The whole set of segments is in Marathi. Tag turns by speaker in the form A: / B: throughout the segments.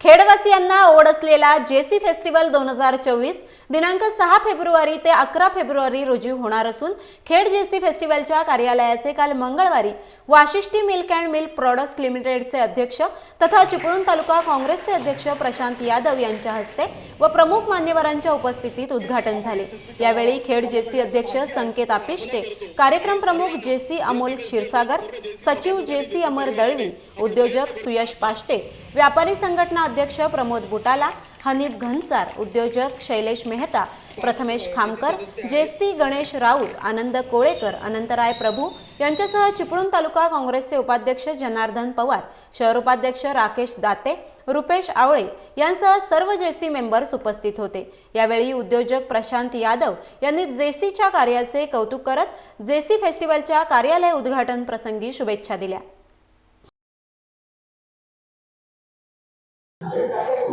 A: खेडवासियांना ओढ असलेला जेसी फेस्टिवल दोन हजार चोवीस दिनांक सहा फेब्रुवारी ते अकरा फेब्रुवारी रोजी होणार असून खेड जेसी फेस्टिवलच्या कार्यालयाचे काल मंगळवारी Vashishthi milk and milk products लिमिटेडचे अध्यक्ष तथा चिपळूण तालुका काँग्रेसचे अध्यक्ष प्रशांत यादव यांच्या हस्ते व प्रमुख मान्यवरांच्या उपस्थितीत उद्घाटन झाले. यावेळी खेड जेसी अध्यक्ष संकेत आपिष्टे कार्यक्रम प्रमुख जेसी अमोल क्षीरसागर सचिव जेसी अमर दळवी उद्योजक सुयश पाष्टे व्यापारी संघटना अध्यक्ष प्रमोद बुटाला हनीफ घनसार उद्योजक शैलेश मेहता प्रथमेश खामकर जेसी गणेश राऊत आनंद कोळेकर अनंतराय प्रभू यांच्यासह चिपळूण तालुका काँग्रेसचे उपाध्यक्ष जनार्दन पवार शहर उपाध्यक्ष राकेश दाते रुपेश आवळे यांसह सर्व जेसी मेंबर्स उपस्थित होते. यावेळी उद्योजक प्रशांत यादव यांनी जेसीच्या कार्याचे कौतुक करत जेसी फेस्टिवलच्या कार्यालय उद्घाटन प्रसंगी शुभेच्छा दिल्या.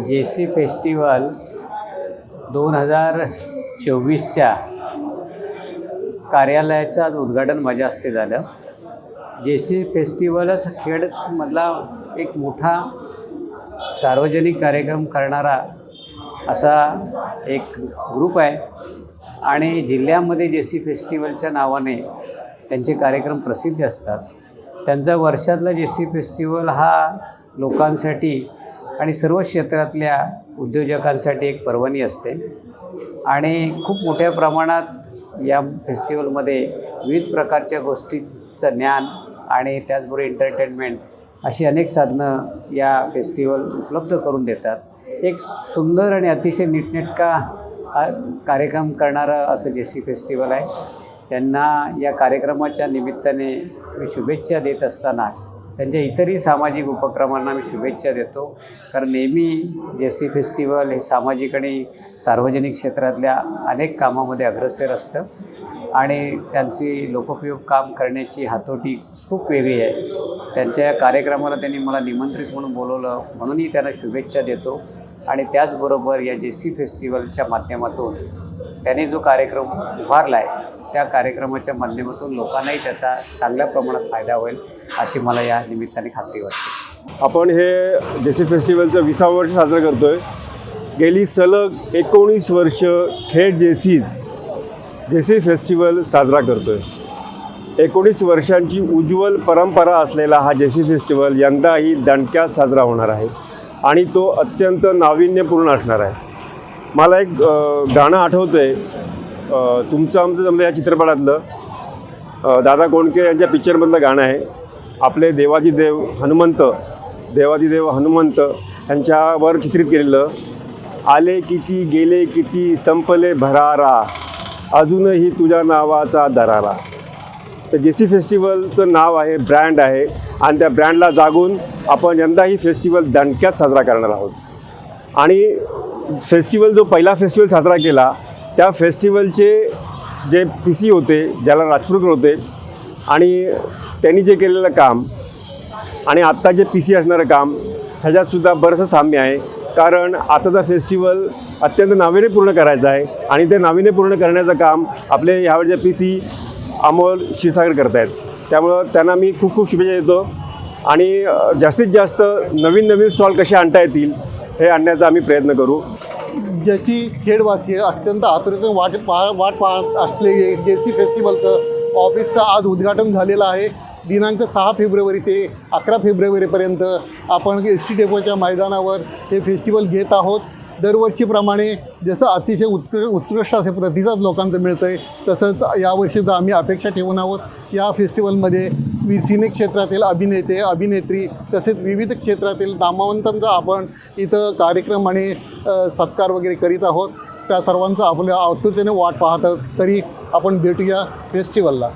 B: जे सी फेस्टिवल दोन हजार चोवीसच्या कार्यालयाचं आज उद्घाटन माझ्या हस्ते झालं. जे सी फेस्टिवलच खेडमधला एक मोठा सार्वजनिक कार्यक्रम करणारा असा एक ग्रुप आहे आणि जिल्ह्यामध्ये जे सी फेस्टिवलच्या नावाने त्यांचे कार्यक्रम प्रसिद्ध असतात. त्यांचा वर्षातला जे सी फेस्टिवल हा लोकांसाठी आणि सर्व क्षेत्रातल्या उद्योजकांसाठी एक पर्वणी असते. आणि खूप मोठ्या प्रमाणात या फेस्टिवलमध्ये विविध प्रकारच्या गोष्टींचं ज्ञान आणि त्याचबरोबर एंटरटेनमेंट अशी अनेक साधनं या फेस्टिवल उपलब्ध करून देतात. एक सुंदर आणि अतिशय नीटनेटका हा कार्यक्रम करणारं असं जे सी फेस्टिवल आहे त्यांना या कार्यक्रमाच्या निमित्ताने मी शुभेच्छा देत असताना त्यांच्या इतरही सामाजिक उपक्रमांना मी शुभेच्छा देतो. कारण नेहमी जेसी फेस्टिवल हे सामाजिक आणि सार्वजनिक क्षेत्रातल्या अनेक कामामध्ये अग्रसर असतं. आणि त्यांची लोकोपयोग काम करण्याची हातोटी खूप वेगळी आहे. त्यांच्या या कार्यक्रमाला त्यांनी मला निमंत्रित म्हणून बोलवलं म्हणूनही त्यांना शुभेच्छा देतो. आणि त्याचबरोबर या जे सी फेस्टिवलच्या माध्यमातून त्याने जो कार्यक्रम उभारला आहे त्या कार्यक्रमाच्या माध्यमातून लोकांनाही त्याचा चांगल्या प्रमाणात फायदा होईल अशी मला या निमित्ताने खात्री वाटते.
C: आपण हे जेसी फेस्टिवलचं विसावं वर्ष साजरं करतो आहे गेली सलग एकोणीस वर्ष खेड जेसीज जेसी फेस्टिवल साजरा करतो आहे एकोणीस वर्षांची उज्ज्वल परंपरा असलेला हा जेसी फेस्टिवल यंदाही दणक्यात साजरा होणार आहे आणि तो अत्यंत नाविन्यपूर्ण असणार आहे. मला एक गाणं आठवतं आहे तुमचं आमचं जमलं या चित्रपटातलं. दादा कोंडके यांच्या पिक्चरमधलं गाणं आहे. आपले देवाजी देव हनुमंत देवाजी देव हनुमंत यांच्यावर चित्रित केलेलं. आले किती गेले किती संपले भरारा. अजूनही तुझ्या नावाचा दरारा. तर जे सी फेस्टिवलचं नाव आहे ब्रँड आहे. आणि त्या ब्रँडला जागून आपण यंदाही फेस्टिवल दणक्यात साजरा करणार आहोत. आणि फेस्टिवल जो पहिला फेस्टिवल साजरा केला त्या फेस्टिवलचे जे पी सी होते ज्याला राजपूरकर होते आणि त्यांनी जे केलेलं काम आणि आत्ता जे पी सी असणारं काम ह्याच्यातसुद्धा बरंचसं साम्य आहे. कारण आताचा फेस्टिवल अत्यंत नाविन्यपूर्ण करायचा आहे आणि ते नाविन्यपूर्ण करण्याचं काम आपले ह्यावेळचे पी सी अमोल क्षीरसागर करत आहेत त्यामुळं त्यांना मी खूप खूप शुभेच्छा देतो. आणि जास्तीत जास्त नवीन नवीन स्टॉल कसे आणता येतील हे आणण्याचा आम्ही प्रयत्न करू.
D: ज्याची खेडवासी अत्यंत आतुरतेने वाट पा वाट पाहत असलेले जे सी फेस्टिवलचं ऑफिसचं आज उद्घाटन झालेलं आहे. दिनांक सहा फेब्रुवारी ते अकरा फेब्रुवारीपर्यंत आपण एस टी डेपोच्या मैदानावर हे फेस्टिवल घेत आहोत. दरवर्षीप्रमाणे जसं अतिशय उत्कृ उत्कृष्ट असे प्रतिसाद लोकांचं मिळतं आहे तसंच यावर्षीसुद्धा आम्ही अपेक्षा ठेवून आहोत. या फेस्टिवलमध्ये वि सिने क्षेत्रातील अभिनेते अभिनेत्री तसेच विविध क्षेत्रातील नामवंतांचा आपण इथं कार्यक्रम आणि सत्कार वगैरे करीत आहोत. त्या सर्वांचं आपल्या आतुरतेने वाट पाहत तरी आपण भेटूया फेस्टिवलला.